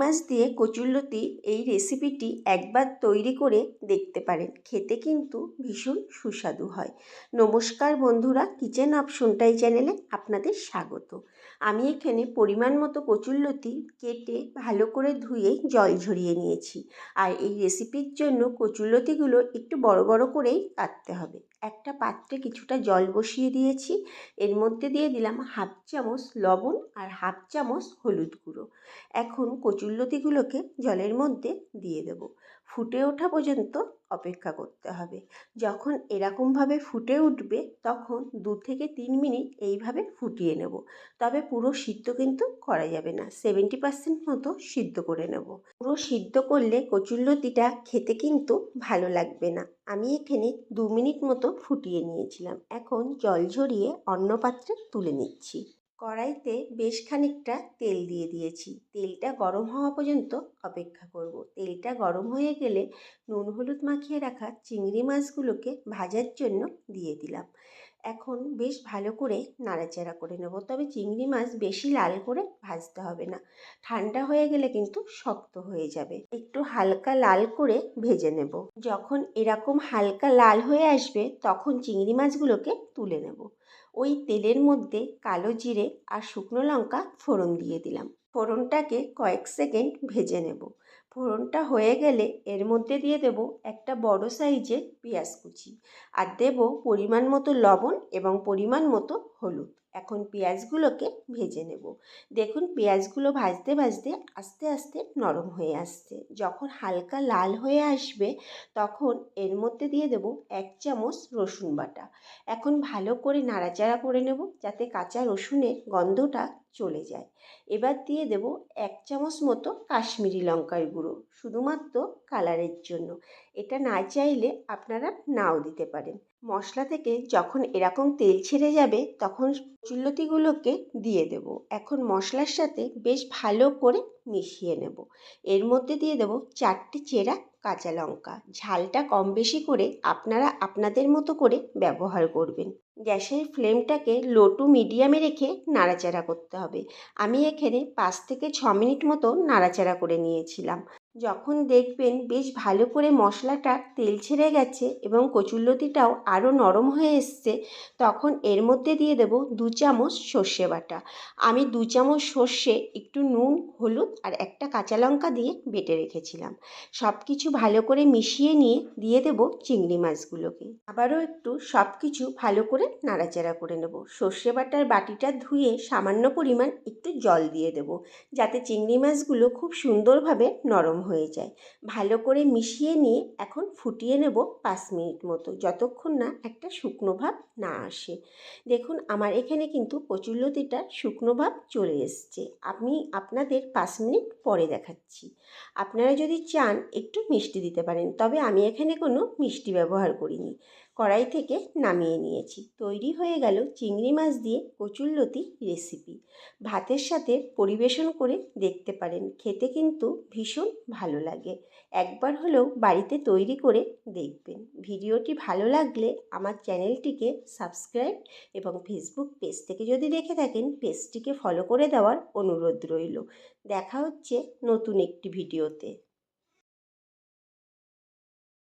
মাছ দিয়ে কচুরলতি এই রেসিপিটি একবার তৈরি করে দেখতে পারেন। খেতে কিন্তু ভীষণ সুস্বাদু হয়। নমস্কার বন্ধুরা কিচেন অফ সুনটাই চ্যানেলে আপনাদের স্বাগত। আমি এখানে পরিমাণ মতো কচুরলতি কেটে ভালো করে ধুয়ে জল ঝরিয়ে নিয়েছি। আর এই রেসিপির জন্য কচুরলতিগুলো একটু বড় বড় করেই কাটতে হবে। একটা পাত্রে কিছুটা জল বসিয়ে দিয়েছি। এর মধ্যে দিয়ে দিলাম হাফ চামচ লবণ আর হাফ চামচ হলুদ গুঁড়ো। এখন কচুরলতিগুলোকে জলের মধ্যে দিয়ে দেব। ফুটে ওঠা পর্যন্ত অপেক্ষা করতে হবে। যখন এরকমভাবে ফুটে উঠবে, তখন দু থেকে তিন মিনিট এইভাবে ফুটিয়ে নেব। তবে পুরো সিদ্ধ কিন্তু করা যাবে না। সেভেন্টি পার্সেন্ট মতো সিদ্ধ করে নেব। পুরো সিদ্ধ করলে কচুরলতিটা খেতে কিন্তু ভালো লাগবে না। আমি এখানে দু মিনিট মতো ফুটিয়ে নিয়েছিলাম। এখন জল ঝরিয়ে অন্য পাত্রে তুলে নিচ্ছি। কড়াইতে বেশ খানিকটা তেল দিয়ে দিয়েছি। তেলটা গরম হওয়া পর্যন্ত অপেক্ষা করব। তেলটা গরম হয়ে গেলে নুন হলুদ মাখিয়ে রাখা চিংড়ি মাছগুলোকে ভাজার জন্য দিয়ে দিলাম। এখন বেশ ভালো করে নাড়াচাড়া করে নেব। তবে চিংড়ি মাছ বেশি লাল করে ভাজতে হবে না। ঠান্ডা হয়ে গেলে কিন্তু শক্ত হয়ে যাবে। একটু হালকা লাল করে ভেজে নেব। যখন এরকম হালকা লাল হয়ে আসবে, তখন চিংড়ি মাছগুলোকে তুলে নেব। ওই তেলের মধ্যে কালো জিরে আর শুকনো লঙ্কা ফোড়ন দিয়ে দিলাম। ফোড়নটাকে কয়েক সেকেন্ড ভেজে নেব। ফোড়নটা হয়ে গেলে এর মধ্যে দিয়ে দেব একটা বড় সাইজের পেঁয়াজ কুচি আর দেব পরিমাণ মতো লবণ এবং পরিমাণ মতো হলুদ। এখন পেঁয়াজগুলোকে ভেজে নেব। দেখুন পেঁয়াজগুলো ভাজতে ভাজতে আস্তে আস্তে নরম হয়ে আসছে। যখন হালকা লাল হয়ে আসবে তখন এর মধ্যে দিয়ে দেব এক চামচ রসুন বাটা। এখন ভালো করে নাড়াচাড়া করে নেব যাতে কাঁচা রসুনের গন্ধটা চলে যায়। এবার দিয়ে দেব এক চামচ মতো কাশ্মীরি লঙ্কার গুঁড়ো, শুধুমাত্র কালারের জন্য। এটা না চাইলে আপনারা নাও দিতে পারেন। মশলা থেকে যখন এরকম তেল ছেড়ে যাবে, তখন চুল্লতিগুলোকে দিয়ে দেব। এখন মশলার সাথে বেশ ভালো করে মিশিয়ে নেব। এর মধ্যে দিয়ে দেব চারটে চেরা কাঁচা লঙ্কা। ঝালটা কম বেশি করে আপনারা আপনাদের মতো করে ব্যবহার করবেন। গ্যাসের ফ্লেমটাকে লো টু মিডিয়ামে রেখে নাড়াচাড়া করতে হবে। আমি এখানে পাঁচ থেকে ছ মিনিট মতো নাড়াচাড়া করে নিয়েছিলাম। যখন দেখবেন বেশ ভালো করে মশলাটা তেল ছেড়ে গেছে এবং কচুরলতিটাও আরও নরম হয়ে এসছে, তখন এর মধ্যে দিয়ে দেব দু চামচ সর্ষে বাটা। আমি দু চামচ সর্ষে, একটু নুন, হলুদ আর একটা কাঁচা লঙ্কা দিয়ে বেটে রেখেছিলাম। সব কিছু ভালো করে মিশিয়ে নিয়ে দিয়ে দেব চিংড়ি মাছগুলোকে। আবারও একটু সব কিছু ভালো করে নাড়াচাড়া করে নেব। সর্ষে বাটার বাটিটা ধুয়ে সামান্য পরিমাণ একটু জল দিয়ে দেব, যাতে চিংড়ি মাছগুলো খুব সুন্দরভাবে নরম হয়ে যায়। ভালো করে মিশিয়ে নিয়ে এখন ফুটিয়ে নেব পাঁচ মিনিট মতো, যতক্ষণ না একটা শুকনো ভাব না আসে। দেখুন, আমার এখানে কিন্তু কচুরলতিটা শুকনো ভাব চলে এসছে। আমি আপনাদের পাঁচ মিনিট পরে দেখাচ্ছি। আপনারা যদি চান একটু মিষ্টি দিতে পারেন, তবে আমি এখানে কোনো মিষ্টি ব্যবহার করিনি। কড়াই থেকে নামিয়ে নিয়েছি। তৈরি হয়ে গেল চিংড়ি মাছ দিয়ে কচুরলতি রেসিপি ভাতের সাথে পরিবেশন করে দেখতে পারেন। খেতে কিন্তু ভীষণ ভালো লাগে। একবার হলেও বাড়িতে তৈরি করে দেখবেন। ভিডিওটি ভালো লাগলে আমার চ্যানেলটিকে সাবস্ক্রাইব এবং ফেসবুক পেজ থেকে যদি দেখে থাকেন, পেজটিকে ফলো করে দেওয়ার অনুরোধ রইল। দেখা হচ্ছে নতুন একটি ভিডিওতে।